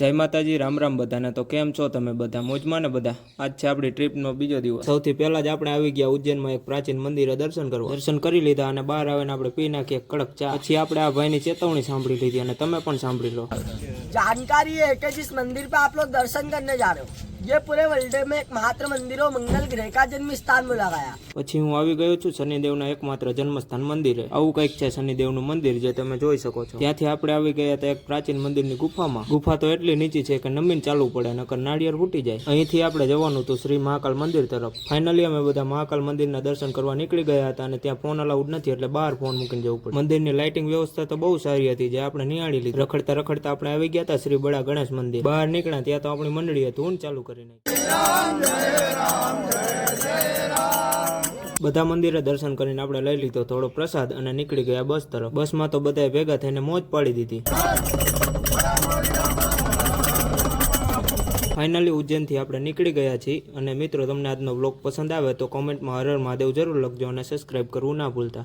જય માતાજી, રામ રામ બધાને. તો કેમ છો તમે બધા? મોજમાં ને બધા? આજ છે આપણી ટ્રીપનો બીજો દિવસ. સૌથી પહેલા જ આપણે આવી ગયા ઉજ્જૈનમાં એક પ્રાચીન મંદિરે દર્શન કરવા. દર્શન કરી લીધા અને બહાર આવીને આપણે પી નાખીએ કડક ચા. પછી આપણે આ ભાઈની ચેતવણી સાંભળી લીધી અને તમે પણ સાંભળી લો. જાણકારી હે કે મંદિર પર આપ દર્શન કરને જા રહે ये पूरे वर्ल्ड में एकमात्र मंदिरों मंगल ग्रह का जन्म स्थान बोला गया પછી હું આવી ગયો છું શનિદેવના એકમાત્ર જન્મસ્થાન મંદિરે આવું કંઈક છે શનિદેવનું મંદિર જે તમે જોઈ શકો છો ત્યાંથી આપણે આવી ગયા હતા એક પ્રાચીન મંદિરની ગુફામાં ગુફા તો એટલી નીચી છે કે નમીન ચાલવું પડે નકર નાળિયેર ફૂટી જાય અહીંથી આપણે જવાનું હતું શ્રી મહાકાલ મંદિર તરફ ફાઇનલી અમે બધા મહાકાલ મંદિરના દર્શન કરવા નીકળી ગયા હતા અને ત્યાં ફોન અલાઉડ નથી એટલે બહાર ફોન મૂકીને જવું પડે મંદિરની લાઇટિંગ વ્યવસ્થા તો બહુ સારી હતી જે આપણે નિહાળી લીધી રખડતા રખડતા આપણે આવી ગયા હતા શ્રી બડા ગણેશ મંદિર બહાર નીકળ્યા ત્યાં તો આપણી મંડળી હતી ઊંડ ચાલુ કરી બધા મંદિરે દર્શન કરીને આપણે લઈ લીધો થોડો પ્રસાદ અને નીકળી ગયા બસ તરફ. બસમાં તો બધાએ ભેગા થઈને મોજ પાડી દીધી. ફાઇનલી ઉજ્જૈનથી આપણે નીકળી ગયા છીએ અને મિત્રો, તમને આજનો બ્લોગ પસંદ આવે તો કોમેન્ટમાં હરર હર મહાદેવ જરૂર લખજો અને સબસ્ક્રાઇબ કરવું ના ભૂલતા.